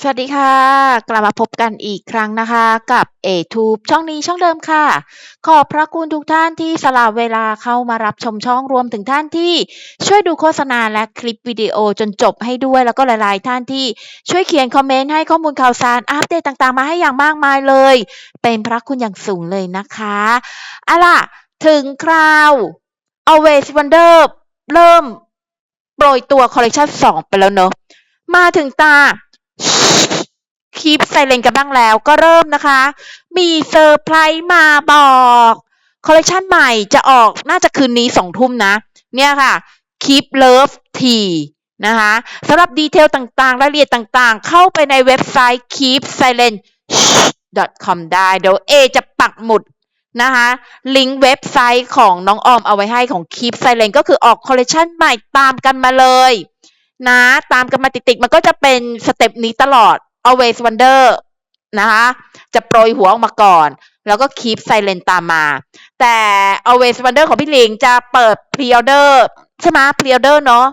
สวัสดีค่ะ กลับมาพบกันอีกครั้งนะคะกับ A-Tube ช่องนี้ช่องเดิมค่ะ ขอบพระคุณทุกท่านที่สละเวลาเข้ามารับชมช่องรวมถึงท่านที่ช่วยดูโฆษณาและคลิปวิดีโอจนจบให้ด้วย แล้วก็หลายๆ ท่านที่ช่วยเขียนคอมเมนต์ให้ข้อมูลข่าวสารอัปเดตต่างๆ มาให้อย่างมากมายเลย เป็นพระคุณอย่างสูงเลยนะคะอาล่ะถึงคราว Always Wonder เริ่มโปรยตัวคอลเลคชัน2ไปแล้วเนอะมาถึงตา คลิปไซเลนกันบ้างแล้วก็เริ่มนะคะ มีเซอร์ไพรส์มาบอกคอลเลคชันใหม่จะออกน่าจะคืนนี้สองทุ่มนะ เนี่ยค่ะ Keep Love T นะคะสำหรับดีเทลต่างๆ รายละเอียดต่างๆ เข้าไปในเว็บไซต์ keep silent com ได้เดี๋ยวเอจะปักหมุดนะคะลิงก์เว็บไซต์ของน้องออมเอาไว้ให้ของ Keep Silent ก็คือออกคอลเลคชันใหม่ตามกันมาเลยนะตามกันมาติดๆมันก็จะเป็นสเต็ปนี้ตลอด always wonder นะคะจะโปรยหัวออกมาก่อน แล้วก็ keep silent ตามมา แต่ always wonder ของพี่หลิงจะเปิด pre order ใช่ไหม pre order เนาะ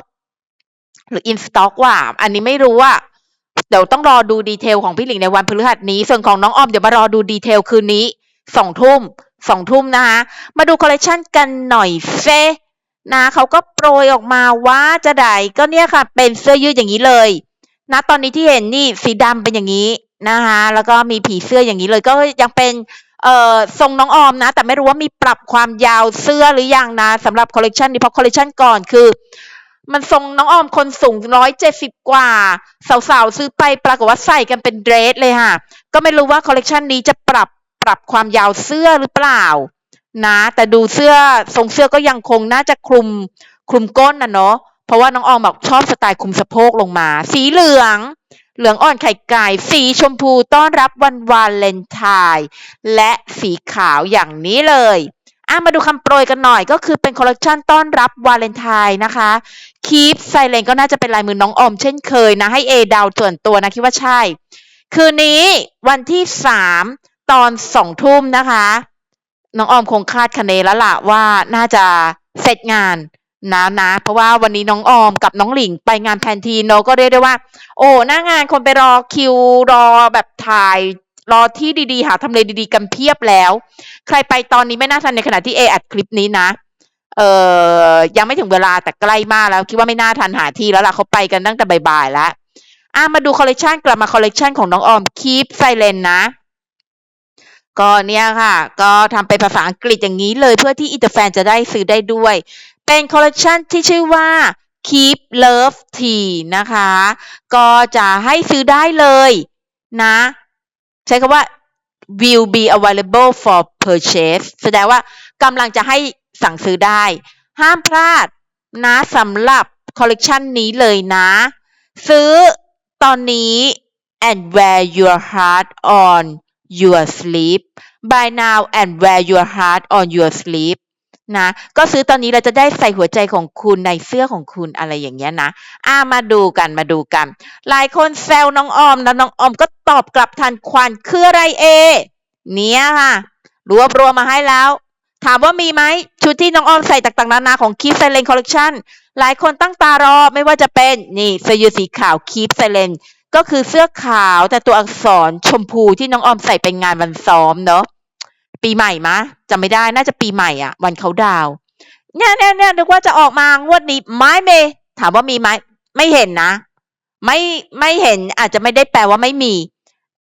หรือ in stock ว่า อันนี้ไม่รู้อะเดี๋ยวต้องรอดูดีเทลของพี่หลิงในวันพฤหัสนี้ ส่วนของน้องออมเดี๋ยวมารอดูดีเทลคืนนี้สองทุ่มสองทุ่มนะคะ มาดูคอลเลคชันกันหน่อยเซนะเขาก็โปรยออกมาว่าจะได้ก็เนี่ยค่ะ เป็นเสื้อยืดอย่างนี้เลย นะตอนนี้ที่เห็นนี่สีดำเป็นอย่างนี้นะคะแล้วก็มีผีเสื้ออย่างนี้เลยก็ยังเป็นเอ่อทรงน้องออมนะ แต่ไม่รู้ว่ามีปรับความยาวเสื้อหรือยังนะสำหรับคอลเลกชันนี้เพราะคอลเลกชันก่อนคือ มันทรงน้องออมคนสูงร้อยเจ็ดสิบกว่า สาวๆ ซื้อไปปรากฏว่าใส่กันเป็นเดรสเลยค่ะ ก็ไม่รู้ว่าคอลเลกชันนี้จะปรับปรับความยาวเสื้อหรือเปล่า นะ แต่ดูเสื้อทรงเสื้อก็ยังคงน่าจะคลุมคลุมก้นนะเนาะ เพราะว่าน้องออมบอกชอบสไตล์คุมสะโพกลงมา สีเหลือง เหลืองอ่อนไข่ไก่ สีชมพูต้อนรับวันวาเลนไทน์และสีขาวอย่างนี้เลยอะมาดูคำโปรยกันหน่อยก็คือเป็นคอลเลคชันต้อนรับวาเลนไทน์นะคะคีปไซเลนก็น่าจะเป็นลายมือน้องออมเช่นเคยนะ ให้เอดาวส่วนตัวนะคิดว่าใช่ คืนนี้วันที่สามตอนสองทุ่มนะคะ น้องออมคงคาดคะเนแล้วล่ะว่าน่าจะเสร็จงาน นะนะเพราะว่าวันนี้น้องออมกับน้องหลิงไปงานแพนทีโนก็เรียกได้ว่า โอ้หน้างานคนไปรอคิวรอแบบถ่ายรอที่ดีๆ หาทำเลดีๆ กันเพียบแล้ว ใครไปตอนนี้ไม่น่าทันในขณะที่เออัดคลิปนี้นะ เออยังไม่ถึงเวลาแต่ใกล้มากแล้ว คิดว่าไม่น่าทันหาที่แล้วล่ะเขาไปกันตั้งแต่บ่ายๆแล้วอะมาดูคอลเลกชันกลับมาคอลเลกชันของน้องออมคีปไซเลนนะก็เนี่ยค่ะ ก็ทำเป็นภาษาอังกฤษอย่างนี้เลยเพื่อที่อินเตอร์แฟนจะได้ซื้อได้ด้วย เป็นคอลเลกชันที่ชื่อว่า Keep Love Tea นะคะ ก็จะให้ซื้อได้เลยนะ ใช้คำว่า will be available for purchase แสดงว่ากำลังจะให้สั่งซื้อได้ ห้ามพลาดนะสำหรับคอลเลกชันนี้เลยนะ ซื้อตอนนี้ and wear your heart on your sleeve by now and wear your heart on your sleeve นะ ก็ซื้อตอนนี้เราจะได้ใส่หัวใจของคุณในเสื้อของคุณอะไรอย่างเงี้ยนะอ่ามาดูกันมาดูกัน หลายคนแซวน้องออมแล้วน้องออมก็ตอบกลับทันควันคืออะไรเอ เนี่ยค่ะ รวบรวมมาให้แล้ว ถามว่ามีไหมชุดที่น้องออมใส่ต่างๆนานาของคีฟไซเลนคอลเล c ชันหลายคนตั้งตารอไม่ว่าจะเป็นนี่เสื้อยืดสีขาวคีฟไซเลนก็คือเสื้อขาวแต่ตัวอักษรชมพูที่น้องออมใส่ไปงานวันซ้อมเนาะ ปีใหม่มะจำไม่ได้น่าจะปีใหม่อะ วันเขาดาวเนี่ยเนี่ยเนี่ยนึกว่าจะออกมางวดนี้ไม้เม ถามว่ามีไหมไม่เห็นนะ ไม่ไม่เห็นอาจจะไม่ได้แปลว่าไม่มี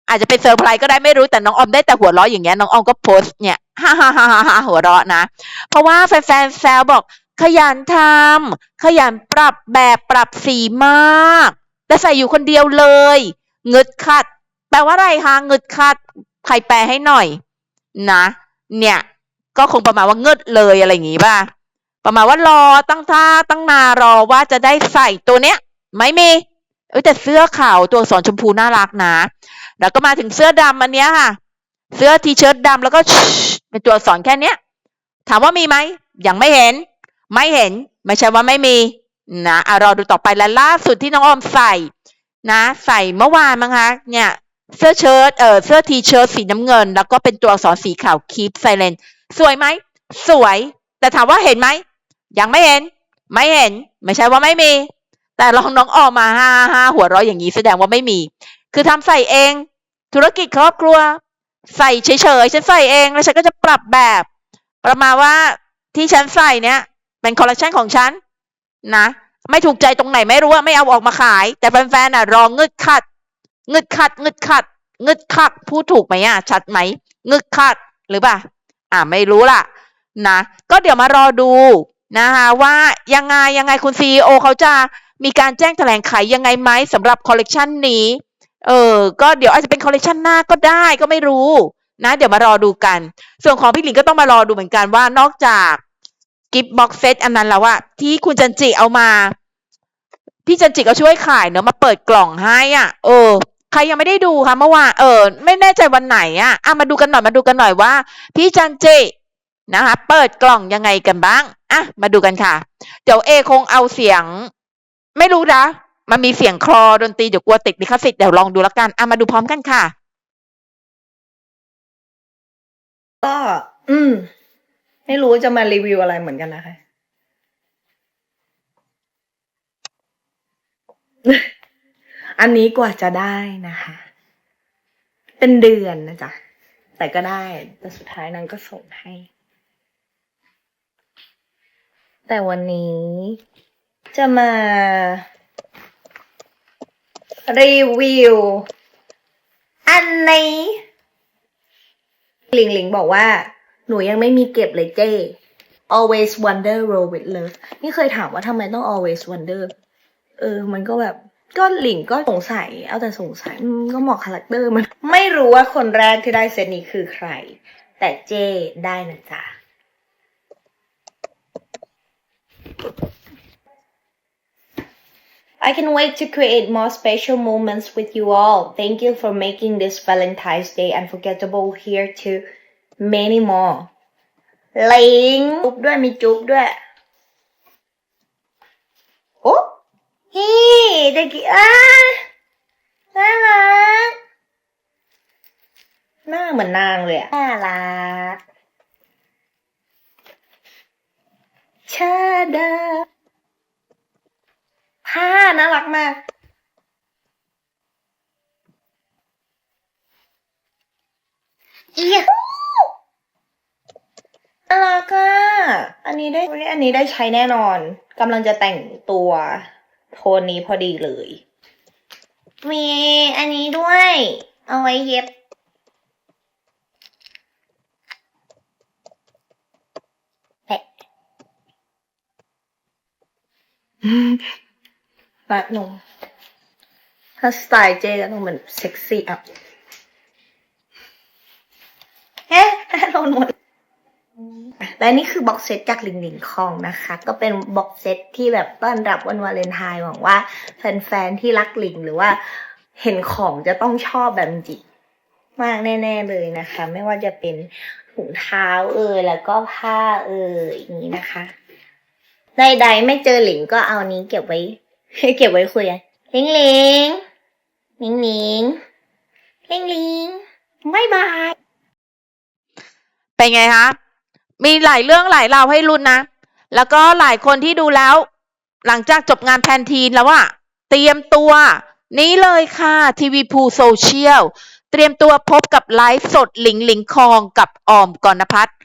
อาจจะเป็นเซอร์ไพรส์ก็ได้ไม่รู้แต่น้องออมได้แต่หัวเราะอย่างเงี้ยน้องออมก็โพสต์เนี่ยฮ่าฮ่าฮ่าฮ่าหัวเราะนะ เพราะว่าแฟนๆแซวบอก ขยันทำขยันปรับแบบปรับสีมากและใส่อยู่คนเดียวเลยเงึดขัด แปลว่าอะไรคะเงึดขัดใครแปลให้หน่อย นะ เนี่ยก็คงประมาณว่าเงึดเลยอะไรอย่างงี้ป่ะประมาณว่ารอตั้งท่าตั้งนารอว่าจะได้ใส่ตัวเนี้ย ไม่มีเอ้แต่เสื้อขาวตัวสอักษรชมพูน่ารักนะ แล้วก็มาถึงเสื้อดำอันเนี้ยค่ะ เสื้อทีเชิ้ตดำแล้วก็เป็นตัวสอักษรแค่เนี้ย ถามว่ามีไหมยังไม่เห็น ไม่เห็น ไม่ใช่ว่าไม่มีนะอะรอดูต่อไปและล่าสุดที่น้องออมใส่ นะ ใส่เมื่อวานมั้งคะเนี่ย เสื้อเชิ้ตเออเสื้อทีเชิ้ตสีน้ำเงิน แล้วก็เป็นตัวอักษรสีขาวคีปไซเลนสวยไหม สวย แต่ถามว่าเห็นไหม ยังไม่เห็น ไม่เห็น ไม่ใช่ว่าไม่มี แต่ลองน้องออกมาฮ่าฮ่าหัวเราะอย่างนี้แสดงว่าไม่มี คือทำใส่เอง ธุรกิจครอบครัว ใส่เฉยๆฉันใส่เองแล้วฉันก็จะปรับแบบ ประมาณว่าที่ฉันใส่เนี้ยเป็นคอลเลคชันของฉันนะ ไม่ถูกใจตรงไหนไม่รู้ว่าไม่เอาออกมาขาย แต่แฟนๆน่ะรองงึดขัด งึดขัดงึดขัดงึดขัดพูดถูกไหมอะ ชัดไหมงึดขัดหรือเปล่าอ่าไม่รู้ล่ะ นะ ก็เดี๋ยวมารอดูนะคะว่ายังไงยังไงคุณซีอเขาจะมีการแจ้งแถลงไขยังไงไหมสำหรับคอลเลกชันนี้ เออ ก็เดี๋ยวอาจจะเป็นคอลเลกชันหน้าก็ได้ก็ไม่รู้นะ เดี๋ยวมารอดูกัน ส่วนของพี่หลิงก็ต้องมารอดูเหมือนกันว่านอกจากกิฟต์บ็อกเซตอันนั้นแล้วอะที่คุณจันจิเอามา พี่จันจิก็ช่วยขายเนอะมาเปิดกล่องให้อะ เออ ใครยังไม่ได้ดูคะเมื่อวานเออไม่แน่ใจวันไหนอะอะมาดูกันหน่อยมาดูกันหน่อยว่า พี่จันเจนะคะเปิดกล่องยังไงกันบ้างอะมาดูกันค่ะ เดี๋ยวเอคงเอาเสียง ไม่รู้นะมันมีเสียงคลอดนตรีเดี๋ยวกลัวติดลิขสิทธิ์เดี๋ยวลองดูแล้วกันอะมาดูพร้อมกันค่ะ ก็อืม ไม่รู้จะมารีวิวอะไรเหมือนกันนะคะ อันนี้กว่าจะได้นะคะ เป็นเดือนนะจ๊ะ แต่ก็ได้ แต่สุดท้ายนางก็ส่งให้ แต่วันนี้จะมา รีวิว อันนี้หลิงหลิงบอกว่า หนูยังไม่มีเก็บเลยเจ้ always wonder roll with love นี่เคยถามว่าทำไมต้อง always wonder เออ มันก็แบบ ก็หลิงก็สงสัย เอาแต่สงสัยอืมก็เหมาะคาแรคเตอร์มัน ไม่รู้ว่าคนแรกที่ได้เซตนี้คือใคร แต่เจ้ได้นะจ๊ะ I can wait to create more special moments with you all. Thank you for making this Valentine's Day unforgettable here to many more. ลิงจุ๊บด้วยมีจุ๊บด้วย โอ้ ฮีเด็กอะน่ารักหน้าเหมือนนางเลยอะน่ารักชาดาผ้าน่ารักมากอียน่ารักอะอันนี้ได้อันนี้ได้ใช้แน่นอนกำลังจะแต่งตัว โทนนี้พอดีเลย มีอันนี้ด้วย เอาไว้เย็บ แปะรัดนมถ้าสไตล์เจก็ต้องเหมือนเซ็กซี่อัพเฮ้โดนหมด และนี่คือบ็อกเซตจากลิงลิงคองนะคะ ก็เป็นบ็อกเซตที่แบบต้อนรับวันวาเลนไทน์หวังว่าแฟนๆที่รักลิงหรือว่าเห็นของจะต้องชอบแบบจิมากแน่ ๆเลยนะคะ ไม่ว่าจะเป็นถุงเท้าเอ่ยแล้วก็ผ้าเอ่ยอย่างนี้นะคะใดๆไม่เจอหลิงก็เอานี้เก็บไว้ เก็บไว้คุยกันลิงหลิงลิงลิงลิงลิงบายบายเป็นไงคะ มีหลายเรื่องหลายราวให้ลุ้นนะ แล้วก็หลายคนที่ดูแล้ว หลังจากจบงานแพนทีนแล้วอะเตรียมตัว นี้เลยค่ะทีวีพูโซเชียลเตรียมตัวพบกับไลฟ์สดหลิงหลิงคองกับออมกรณพัฒน์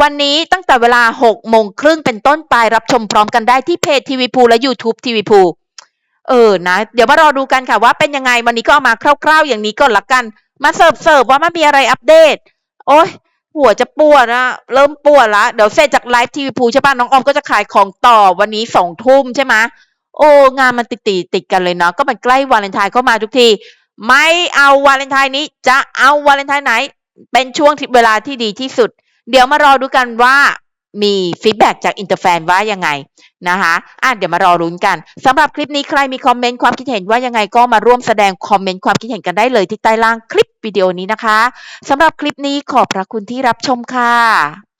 วันนี้ตั้งแต่เวลา6โมงครึ่งเป็นต้นไปรับชมพร้อมกันได้ที่เพจทีวีพูและ YouTube ทีวีพูเออนะเดี๋ยวมารอดูกันค่ะว่าเป็นยังไงวันนี้ก็เอามาคร่าวๆ อย่างนี้ก่อนละกัน มาเสิร์ฟเสิร์ฟว่ามันมีอะไรอัปเดต โอ้ย หัวจะปวดนะเริ่มปวดละเดี๋ยวเสร็จจากไลฟ์ทีวีพูใช่ป่ะน้องออมก็จะขายของต่อวันนี้สองทุ่มใช่ไหมโอ้งานมันติดติดติดกันเลยเนาะก็มันใกล้วาเลนไทน์เข้ามาทุกที ไม่เอาวาเลนไทน์นี้จะเอาวาเลนไทน์ไหน เป็นช่วงเวลาที่ดีที่สุด เดี๋ยวมารอดูกันว่า มีฟีดแบ็จากอินเตอร์แฟนว่ายังไงนะคะอะเดี๋ยวมารอรุ้นกันสำหรับคลิปนี้ใครมีคอมเมนต์ความคิดเห็นว่ายังไงก็มาร่วมแสดงคอมเมนต์ความคิดเห็นกันได้เลยที่ใต้ล่างคลิปวิดีโอนี้นะคะสำหรับคลิปนี้ขอบพระคุณที่รับชมค่ะ